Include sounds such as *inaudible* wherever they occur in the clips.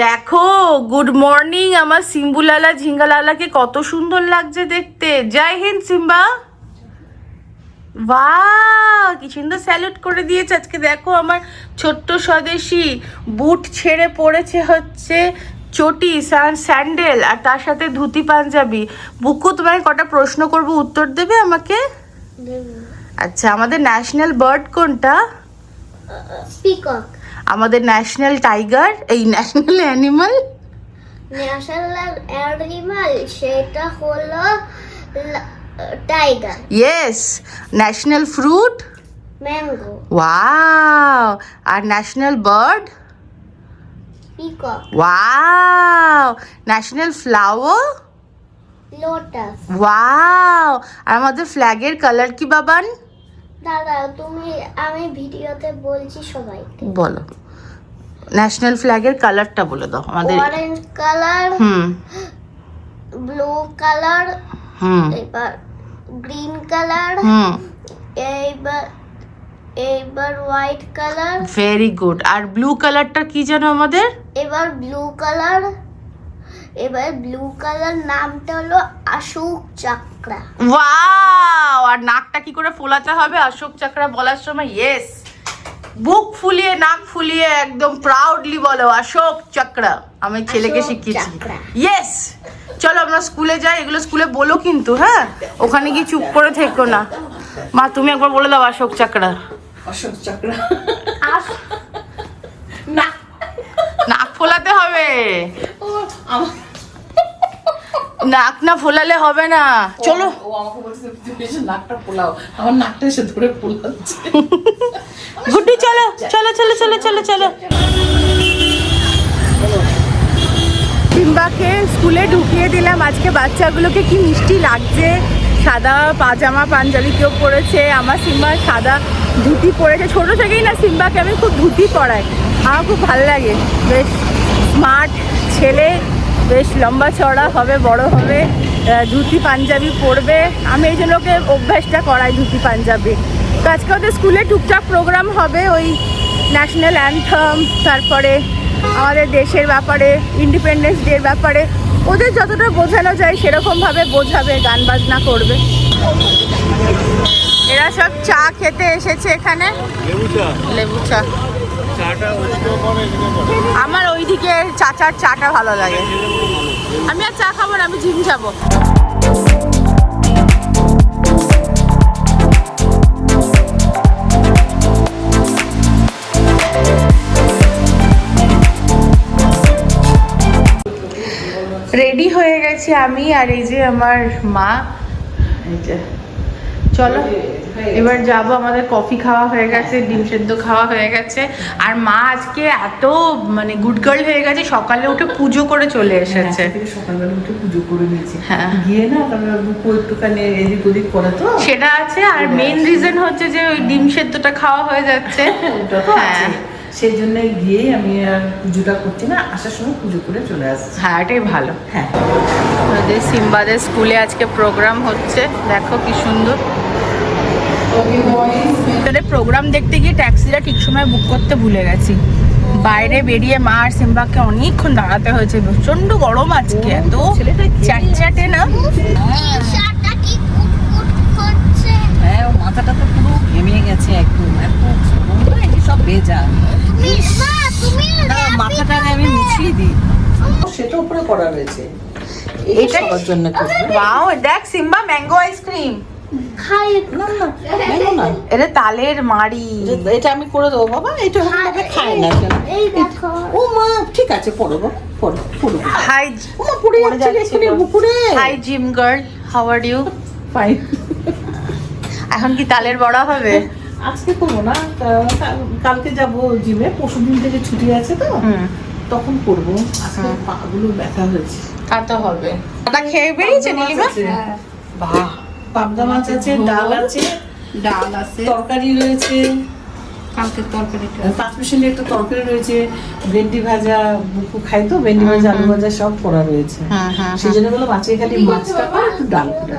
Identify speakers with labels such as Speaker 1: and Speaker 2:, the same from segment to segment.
Speaker 1: দেখো good morning আমার সিম্বুলালা ঝিঙ্গালালাকে কত সুন্দর লাগছে দেখতে। জয় হিন্দ সিম্বা। বাহ কি সুন্দর স্যালুট করে দিয়েছে। আজকে দেখো আমার ছোট্ট স্বদেশী বুট ছেড়ে পড়েছে হচ্ছে চটি স্যান্ডেল আর তার সাথে ধুতি পাঞ্জাবি। বুকু তোমায় কটা প্রশ্ন করব উত্তর দেবে আমাকে? আচ্ছা আমাদের ন্যাশনাল বার্ড কোনটা?
Speaker 2: পিকক
Speaker 1: আমাদের ন্যাশনাল টাইগার এই ন্যাশনাল অ্যানিমাল
Speaker 2: ন্যাশনাল অ্যানিমাল সেটা হলো tiger
Speaker 1: yes national fruit
Speaker 2: mango
Speaker 1: wow আর national bird
Speaker 2: peacock
Speaker 1: wow national flower
Speaker 2: lotus
Speaker 1: wow আর আমাদের ফ্ল্যাগের কালার কি বাবান?
Speaker 2: দাদা তুমি আমি ভিডিওতে বলছি সবাইকে।
Speaker 1: বলো। ন্যাশনাল ফ্ল্যাগের কালারটা বলে দাও আমাদের
Speaker 2: অরেঞ্জ কালার
Speaker 1: হুম।
Speaker 2: Blue colour
Speaker 1: hmm.
Speaker 2: এবার গ্রিন কালার
Speaker 1: হুম।
Speaker 2: এইবার এইবার হোয়াইট কালার
Speaker 1: ভেরি গুড আর ব্লু কালারটা কি জানো আমাদের?
Speaker 2: এবার ব্লু কালার এবার ব্লু কালার নামটা হলো অশোক চক্রা।
Speaker 1: ওয়াও আর নাকটা কি করে ফোলাতে হবে? অশোক চক্রা বলার সময় ইয়েস বুক ফুলিয়ে নাক ফুলিয়ে একদম প্রাউডলি বলো অশোক চক্র আমি ছেলেকে শিখিয়েছি। ইয়েস চলো আমরা স্কুলে যাই এগুলো স্কুলে বলো কিন্তু হ্যাঁ? ওখানে গিয়ে চুপ করে থেকো না। মা তুমি একবার বলে দাও অশোক চক্রা।
Speaker 3: অশোক চক্র। না।
Speaker 1: নাক ফোলাতে হবে।
Speaker 3: ও আমার
Speaker 1: নাক না ফোলালে হবে না। চলো।
Speaker 3: ও আমাকে বলছে এসে নাকটা পোলাও আমার নাকটা এসে ধরে পোলাচ্ছে
Speaker 1: গুড্ডি চলো চলো চলো চলো চলো চলো। সিম্বাকে স্কুলে ঢুকিয়ে দিলাম। আজকে বাচ্চাগুলোকে কি মিষ্টি লাগছে? সাদা পাজামা পাঞ্জাবি কেউ পরেছে আমার সিম্বা সাদা ধুতি পরেছে। ছোটো থেকেই না সিম্বাকে আমি খুব ধুতি পরাই। আমার খুব ভালো লাগে। বেশ স্মার্ট ছেলে বেশ লম্বা চড়া হবে বড় হবে ধুতি পাঞ্জাবি পরবে। আমি এই জন্য ওকে অভ্যাসটা করাই ধুতি পাঞ্জাবি। তো আজকে ওদের স্কুলে টুকটাক প্রোগ্রাম হবে ওই ন্যাশনাল অ্যান্থম তারপরে আমাদের দেশের ব্যাপারে ইন্ডিপেন্ডেন্স ডের ব্যাপারে। ওদের যতটা বোঝানো যায় সেরকমভাবে বোঝাবে গান বাজনা করবে। এরা সব চা খেতে এসেছে এখানে। লেবু চা। আমার ওইদিকে চাচার চাটা ভালো লাগে। আমি আর চা খাব না, আমি জিম যাব। রেডি হয়ে গেছি আমি আর এই যে আমার মা। এই যে। চলো এবার যাব আমাদের কফি খাওয়া হয়ে গেছে ডিম সেদ্ধ খাওয়া হয়ে গেছে। আর মা আজকে এত মানে গুড গার্ল হয়ে গেছে সকালে উঠে পুজো করে চলে এসেছে।
Speaker 3: থেকে সকালবেলা উঠে পুজো করে নিয়েছি।
Speaker 1: হ্যাঁ।
Speaker 3: গিয়ে না একটুখানি এদিক ওদিক করে তো।
Speaker 1: সেটা আছে আর মেন রিজন হচ্ছে যে ওই ডিম সেদ্ধটা খাওয়া হয়ে যাচ্ছে। *laughs*
Speaker 3: ওটা তো
Speaker 1: হ্যাঁ।
Speaker 3: সেই জন্য গিয়েই আমি আর পুজোটা করছি না আসার সময় পুজো করে চলে আসছি।
Speaker 1: হ্যাঁ এটাই ভালো।
Speaker 3: হ্যাঁ।
Speaker 1: সিম্বাদের স্কুলে আজকে প্রোগ্রাম হচ্ছে দেখো কি সুন্দর। ভিতরে প্রোগ্রাম দেখতে গিয়ে ট্যাক্সিটা ঠিক সময় বুক করতে ভুলে গেছি। বাইরে বেরিয়ে মা আর সিম্বাকে অনেকক্ষণ দাঁড়াতে হয়েছে প্রচণ্ড গরম আজকে এত? চ্যাটচ্যাটে না?
Speaker 4: হ্যাঁ ও মাথাটা তো পুরো ঘেমে গেছে একদম এত সব ভেজা আমি মুছিয়ে দিই।
Speaker 3: সেটা উপরে করা রয়েছে এটা জন্য
Speaker 1: দেখ সিম্বা ম্যাঙ্গো আইসক্রিম এটা তালের মাড়ি।
Speaker 3: এটা- এটা আমি করে দেবো বাবা এটা না
Speaker 2: দেখো।
Speaker 3: ও মা ঠিক আছে পড়ো বাবা পড়ো পড়ো।
Speaker 1: হাই
Speaker 3: মা পড়ে যাচ্ছে রে
Speaker 1: hi gym girl how are you
Speaker 3: fine
Speaker 1: এখন কি তালের বড়া হবে?
Speaker 3: আজকে করব না কালকে যাব জিমে পরশু দিন থেকে ছুটি আছে তো।
Speaker 1: হুম।
Speaker 3: তখন করব। আজকে পাগুলো ব্যথা হয়েছে।
Speaker 1: তা তো হবে। খেয়ে বেরিয়েছে নীলিমা? বাহ।
Speaker 3: পাবদা মাছ আছে ডাল আছে
Speaker 4: ডাল আছে।
Speaker 3: তরকারি রয়েছে।
Speaker 4: কালকে তরকারিটা
Speaker 3: পাঁচ মিশালি একটা তরকারি রয়েছে ভেন্ডি ভাজা বুকু খাই তো ভেন্ডি ভাজা আলু ভাজা সব করা রয়েছে।
Speaker 1: হুম হুম
Speaker 3: সেই জন্য বললাম আজকে খালি মাছটা কর একটু ডাল করে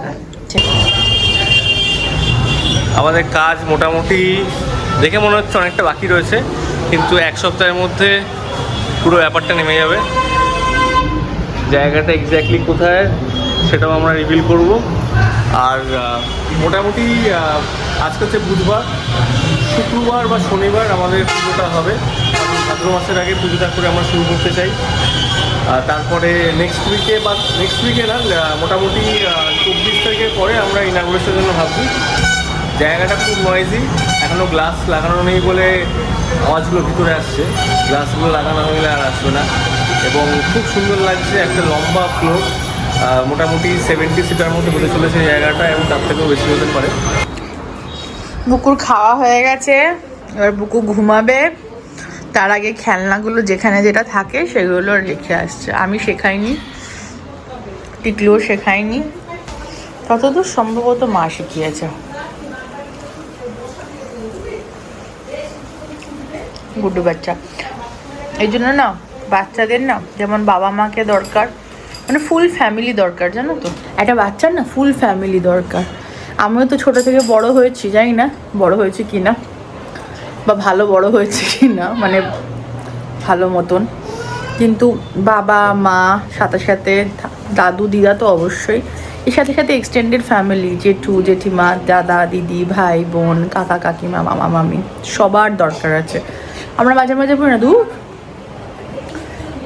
Speaker 5: আমাদের কাজ মোটামুটি দেখে মনে হচ্ছে অনেকটা বাকি রয়েছে কিন্তু এক সপ্তাহের মধ্যে পুরো ব্যাপারটা নেমে যাবে। জায়গাটা এক্স্যাক্টলি কোথায় সেটাও আমরা রিভিল করব। আর মোটামুটি আজকে হচ্ছে বুধবার। শুক্রবার বা শনিবার আমাদের পুজোটা হবে। ভাদ্র মাসের আগে পুজোটা করে আমরা শুরু করতে চাই। তারপরে নেক্সট উইকে বা নেক্সট উইকে না মোটামুটি চব্বিশ তারিখের পরে আমরা ইনাগুরেশনের জন্য ভাবছি। জায়গাটা খুব নয়েজি এখনও গ্লাস লাগানো নেই বলে আওয়াজগুলো ভিতরে আসছে। গ্লাসগুলো লাগানো হলে আর আসবে না। এবং খুব সুন্দর লাগছে একটা লম্বা ফ্লোর মোটামুটি সেভেন্টি সিটার মধ্যে হতে চলেছে জায়গাটা এবং তার থেকেও বেশি হতে পারে।
Speaker 1: বুকুর খাওয়া হয়ে গেছে, এবার বুকু ঘুমাবে। তার আগে খেলনাগুলো যেখানে যেটা থাকে সেগুলো রেখে আসছে। আমি শেখাইনি, টিকলুও শেখাইনি। ততদূর সম্ভবত মা শিখিয়েছে। গুড্ডু বাচ্চা। এই জন্য না, বাচ্চাদের না, যেমন বাবা মাকে দরকার মানে ফুল ফ্যামিলি দরকার, জানো তো? একটা বাচ্চার না ফুল ফ্যামিলি দরকার। আমিও তো ছোট থেকে বড় হয়েছি, জানি না বড় হয়েছি কি না, বা ভালো বড় হয়েছে কি না মানে ভালো মতন। কিন্তু বাবা, মা, সাথে সাথে দাদু, দিদা তো অবশ্যই। এর সাথে সাথে এক্সটেন্ডেড ফ্যামিলি জেঠু, জেঠিমা, দাদা, দিদি, ভাই, বোন, কাকা, কাকিমা, মামা, মামি, সবার দরকার আছে। আমরা মাঝে মাঝে বলি না দূর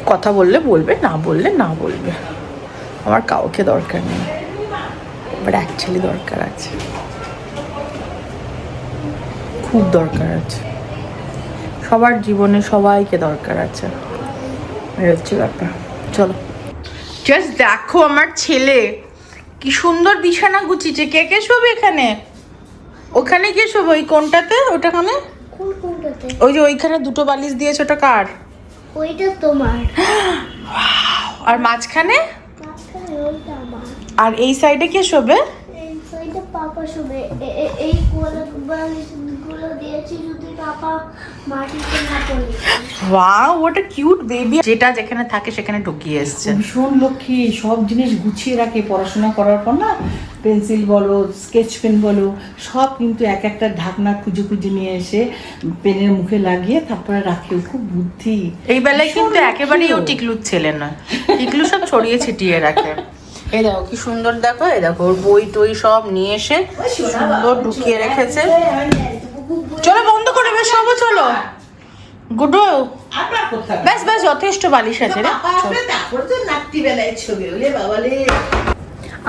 Speaker 1: কথা বললে বলবে না বললে না বলবে। আমার কাউকে দরকার নেই। বাট অ্যাকচুয়ালি দরকার আছে। খুব দরকার আছে। সবার জীবনে সবাইকে দরকার আছে। এই হচ্ছে ব্যাপার। চলো। জাস্ট দেখো আমার ছেলে। কি সুন্দর বিছানা গুছিয়েছে। কে কে শোবে এখানে? ওখানে কে শোবে? ওই কোনটাতে? ওটাখানে
Speaker 2: কোন কোনটাতে?
Speaker 1: ওই যে ওইখানে দুটো বালিশ দিয়েছে। ওটা কার?
Speaker 2: ওইটা তোমার।
Speaker 1: আর মাঝখানে? আর এই সাইডে কে শোবে?
Speaker 2: এই সাইডে পাপা শোবে। এই কোলা গুলো দিয়েছি না
Speaker 1: ওয়াও হোয়াট কিউট বেবি। যেটা যেখানে থাকে সেখানে ঢুকিয়ে এসছে।
Speaker 3: ভীষণ লক্ষ্মী সব জিনিস গুছিয়ে রাখে পড়াশোনা করার পর না? পেন্সিল বলো স্কেচ পেন বলো সব কিন্তু এক একটা ঢাকনা খুঁজে খুঁজে নিয়ে এসে পেনের মুখে লাগিয়ে তারপরে রাখে। ও খুব বুদ্ধি।
Speaker 1: এই বেলায় কিন্তু একেবারেই ও টিকলুর ছেলে নয়। টিকলু সব ছড়িয়ে ছিটিয়ে রাখে। এই দেখো কি সুন্দর দেখো। এই দেখো ওর বই টই সব নিয়ে এসে সুন্দর ঢুকিয়ে রেখেছে। চলো বন্ধ করে বেশ সবো চলো। গুডু ব্যাস ব্যাস যথেষ্ট বালিশ আছে রে।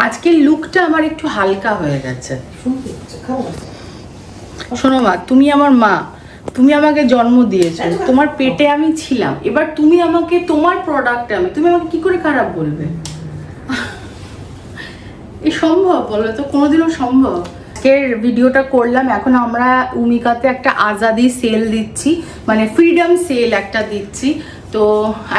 Speaker 1: আজকের লুকটা আমার একটু হালকা হয়ে গেছে। শোনো মা তুমি আমার মা তুমি আমাকে জন্ম দিয়েছ তোমার পেটে আমি ছিলাম। এবার তুমি আমাকে তোমার প্রোডাক্ট আমি তুমি আমাকে কি করে খারাপ বলবে? এই সম্ভব বলো তো কোনোদিনও সম্ভব? আজকের ভিডিওটা করলাম। এখন আমরা উমিকাতে একটা আজাদি সেল দিচ্ছি। মানে ফ্রিডম সেল একটা দিচ্ছি। তো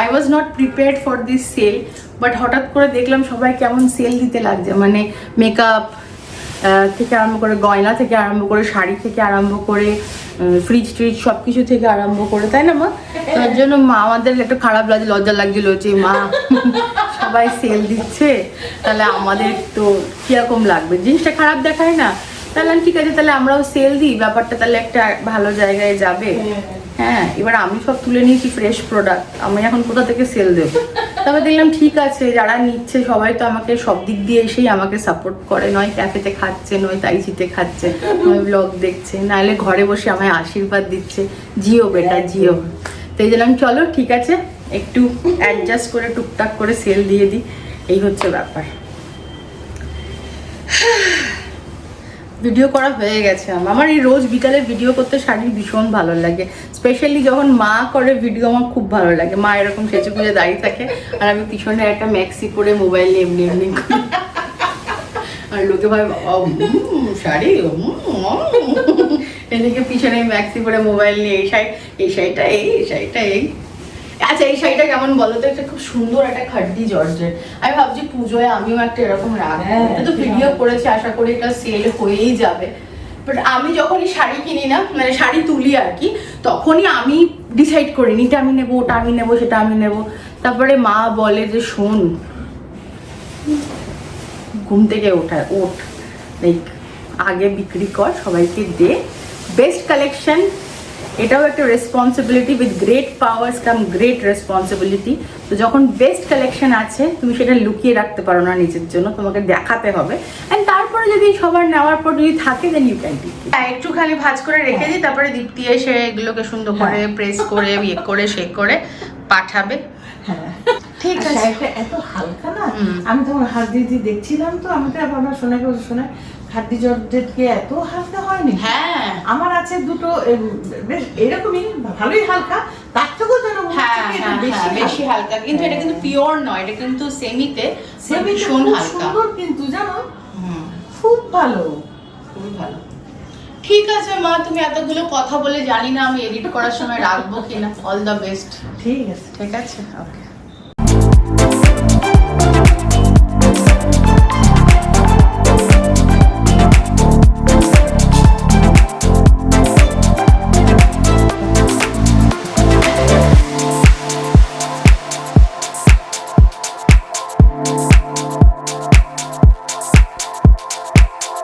Speaker 1: I was not prepared for this sale but হঠাৎ করে দেখলাম সবাই কেমন সেল দিতে লাগছে। মানে মেকআপ থেকে আরম্ভ করে গয়না থেকে আরম্ভ করে শাড়ি থেকে আরম্ভ করে ফ্রিজ ট্রিজ সব কিছু থেকে আরম্ভ করে, তাই না মা? তার জন্য মা আমাদের একটু খারাপ লাগছে, লজ্জা লাগছিল যে মা *laughs* সবাই সেল দিচ্ছে। তাহলে আমাদের তো কীরকম লাগবে? জিনিসটা খারাপ দেখায় না। তাহলে ঠিক আছে তাহলে আমরাও সেল দিই ব্যাপারটা তাহলে একটা ভালো জায়গায় যাবে। হ্যাঁ এবার আমি সব তুলে নিয়েছি ফ্রেশ প্রোডাক্ট আমি এখন কোথা থেকে সেল দেবো? তবে দেখলাম ঠিক আছে যারা নিচ্ছে সবাই তো আমাকে সব দিক দিয়ে এসেই আমাকে সাপোর্ট করে নয় ক্যাফেতে খাচ্ছে নয় তাইচিতে খাচ্ছে নয় ব্লগ দেখছে নাহলে ঘরে বসে আমায় আশীর্বাদ দিচ্ছে। জিও বেটা জিও। তো এই জন্য চলো ঠিক আছে একটু অ্যাডজাস্ট করে টুকটাক করে সেল দিয়ে দিই এই হচ্ছে ব্যাপার। ভিডিও করা হয়ে গেছে আমার এই রোজ বিকালে ভিডিও করতে শাড়ির ভীষণ ভালো লাগে স্পেশালি যখন মা করে ভিডিও আমার খুব ভালো লাগে মা এরকম সেচে পুজো দাঁড়িয়ে থাকে আর আমি পিছনে একটা ম্যাক্সি পরে মোবাইল নিয়ে এমনি এমনি করি। আর লোকে উম, শাড়ি। এদিকে পিছনে ম্যাক্সি পরে মোবাইল নিয়ে এই শাড়ি এই শাড়িটা এই এই শাড়িটা এই আচ্ছা এই শাড়িটা কেমন বলো তো? একটা খুব সুন্দর একটা খাড্ডি জর্জের আমি ভাবছি পুজোয় আমিও একটা এরকম রাখব।
Speaker 3: হ্যাঁ,
Speaker 1: এটা তো ভিডিও করেছি আশা করি এটা সেল হয়েই যাবে। বাট আমি যখনই শাড়ি কিনি না মানে শাড়ি তুলি আর কি তখনই আমি ডিসাইড করি এটা আমি নেব ওটা আমি নেব সেটা আমি নেব। তারপরে মা বলে যে শোন ঘুম থেকে ওঠায় ওঠ। লাইক আগে বিক্রি কর সবাইকে দে। বেস্ট কালেকশন এটাও একটা responsibility with great powers come great responsibility তো যখন বেস্ট কালেকশন আছে তুমি সেটা লুকিয়ে রাখতে পারো না নিজের জন্য তোমাকে দেখাতে হবে। অ্যান্ড তারপরে যদি সবার নেওয়ার পর যদি থাকে দেন ইউ ক্যান হ্যাঁ একটু খালি ভাজ করে রেখে দিই তারপরে দীপ্তি এসে এগুলোকে সুন্দর করে প্রেস করে ইয়ে করে শেক করে পাঠাবে।
Speaker 3: হ্যাঁ।
Speaker 1: ঠিক আছে।
Speaker 3: এত হালকা না? আমি তখন হাত দিয়ে দেখছিলাম তো আমি তো আবার শোনাকে শোনা খাদ্য জর্জেটকে এত হালকা হয়নি?
Speaker 1: হ্যাঁ।
Speaker 3: আমার আছে দুটো বেশ এরকমই ভালোই হালকা। তার থেকেও যেন
Speaker 1: হ্যাঁ
Speaker 3: এটা
Speaker 1: হ্যাঁ
Speaker 3: বেশি
Speaker 1: হ্যাঁ, হালকা। কিন্তু এটা কিন্তু পিওর নয় এটা কিন্তু সেমিতে ভীষণ
Speaker 3: সুন্দর কিন্তু জানো? খুব ভালো।
Speaker 1: খুবই ভালো। ঠিক আছে মা তুমি এতগুলো কথা বলে জানি না আমি এডিট করার সময় রাখব কিনা। অল দ্য বেস্ট
Speaker 3: ঠিক আছে।
Speaker 1: ঠিক আছে? ওকে